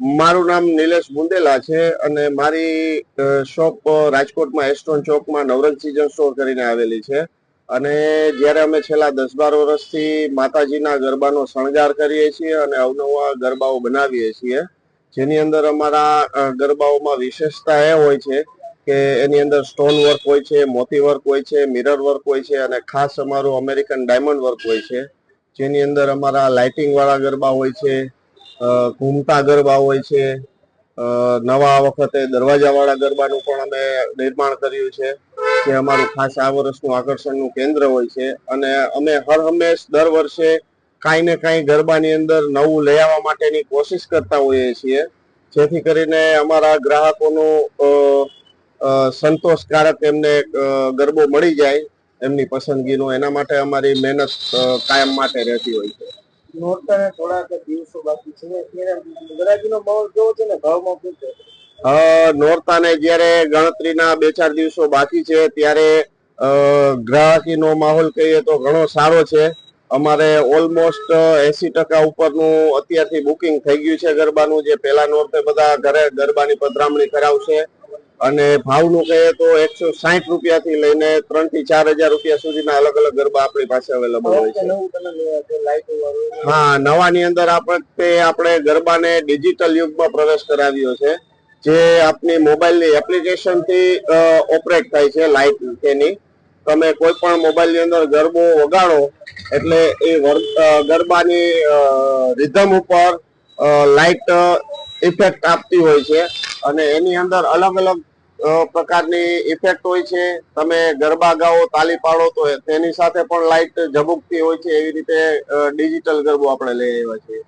મારું નામ નિલેશ બુંદેલા છે અને મારી શોપ રાજકોટમાં એસ્ટોન ચોકમાં નવરંગ સિઝન સ્ટોર કરીને આવેલી છે. અને જ્યારે અમે છેલ્લા દસ બાર વર્ષથી માતાજીના ગરબાનો શણગાર કરીએ છીએ અને અવનવા ગરબાઓ બનાવીએ છીએ, જેની અંદર અમારા ગરબાઓમાં વિશેષતા એ હોય છે કે એની અંદર સ્ટોન વર્ક હોય છે, મોતી વર્ક હોય છે, મિરર વર્ક હોય છે અને ખાસ અમારું અમેરિકન ડાયમંડ વર્ક હોય છે. જેની અંદર અમારા લાઇટિંગ વાળા ગરબા હોય છે ઘૂમતા ગરબા હોય છે. નવા વખતે દરવાજાવાળા ગરબાનું પણ અમે નિર્માણ કર્યું છે. જે અમારું ખાસ આ વર્ષનું આકર્ષણનું કેન્દ્ર હોય છે. અને અમે હર હંમેશ દર વર્ષે કાંઈ ને કાંઈ ગરબાની અંદર નવું લઈ આવવા માટેની કોશિશ કરતા હોઈએ છીએ. જેથી કરીને અમારા ગ્રાહકોનું સંતોષકારક એમને ગરબો મળી જાય એમની પસંદગીનો. એના માટે અમારી મહેનત કાયમ માટે રહેતી હોય છે. નોરતાને થોડાક દિવસો બાકી છે. ત્યારે ગરાગીનો માહોલ કેવો છે ને? ભાવમાં શું નોરતાને જ્યારે ગણતરીના બે ચાર દિવસો બાકી છે, ત્યારે ગ્રાહકીનો માહોલ કહીએ તો ઘણો સારો છે. અમારે ઓલમોસ્ટ એસી ટકા ઉપરનું અત્યારથી બુકિંગ થઈ ગયું છે ગરબાનું. જે પહેલા નોરતે બધા ઘરે ગરબાની પધરામણી કરાવશે. અને ભાવનું કહીએ તો એકસો સાઠ રૂપિયાથી લઈને ત્રણથી ચાર હજાર રૂપિયા સુધીના અલગ અલગ ગરબા આપણી પાસે અવેલેબલ હોય છે. હા, નવાની અંદર આપણે આપણે ગરબાને ડિજિટલ યુગમાં પ્રવેશ કરાવ્યો છે, જે આપની મોબાઈલની એપ્લિકેશનથી ઓપરેટ થાય છે લાઇટ તેની. તમે કોઈ પણ મોબાઈલની અંદર ગરબો વગાડો, એટલે એ ગરબાની રિધમ ઉપર લાઇટ ઇફેક્ટ આપતી હોય છે. અને એની અંદર અલગ અલગ પ્રકારની ઇફેક્ટ હોય છે. તમે ગરબા ગાઓ, તાલી પાડો, તો તેની સાથે પણ લાઇટ ઝબુકતી હોય છે. એવી રીતે ડિજિટલ ગરબો આપણે લઈ આવ્યા છીએ.